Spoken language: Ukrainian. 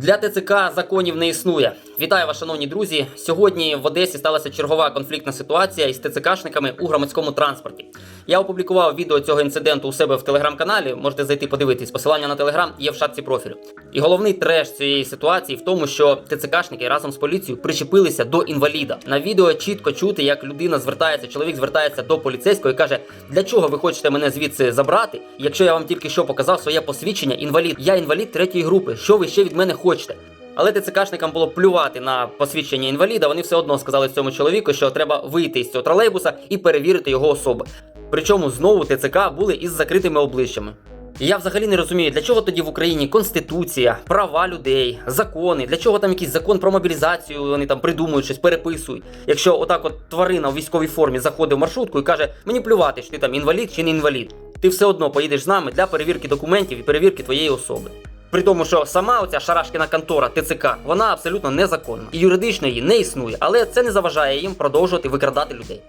Для ТЦК законів не існує. Вітаю вас, шановні друзі. Сьогодні в Одесі сталася чергова конфліктна ситуація із ТЦКшниками у громадському транспорті. Я опублікував відео цього інциденту у себе в телеграм-каналі. Можете зайти подивитись. Посилання на телеграм є в шапці профілю. І головний треш цієї ситуації в тому, що ТЦКшники разом з поліцією причепилися до інваліда. На відео чітко чути, як людина звертається, чоловік звертається до поліцейського і каже: Для чого ви хочете мене звідси забрати, якщо я вам тільки що показав своє посвідчення інвалід? Я інвалід третьої групи. Що ви ще від мене хочете? Але ТЦКшникам було плювати на посвідчення інваліда. Вони все одно сказали цьому чоловіку, що треба вийти з цього тролейбуса і перевірити його особи. Причому знову ТЦК були із закритими обличчями. І я взагалі не розумію, для чого тоді в Україні конституція, права людей, закони, для чого там якийсь закон про мобілізацію, вони там придумують щось, переписують. Якщо отак от тварина в військовій формі заходить в маршрутку і каже, мені плювати, що ти там інвалід чи не інвалід. Ти все одно поїдеш з нами для перевірки документів і перевірки твоєї особи. При тому, що сама оця шарашкіна контора ТЦК, вона абсолютно незаконна і юридично її не існує, але це не заважає їм продовжувати викрадати людей.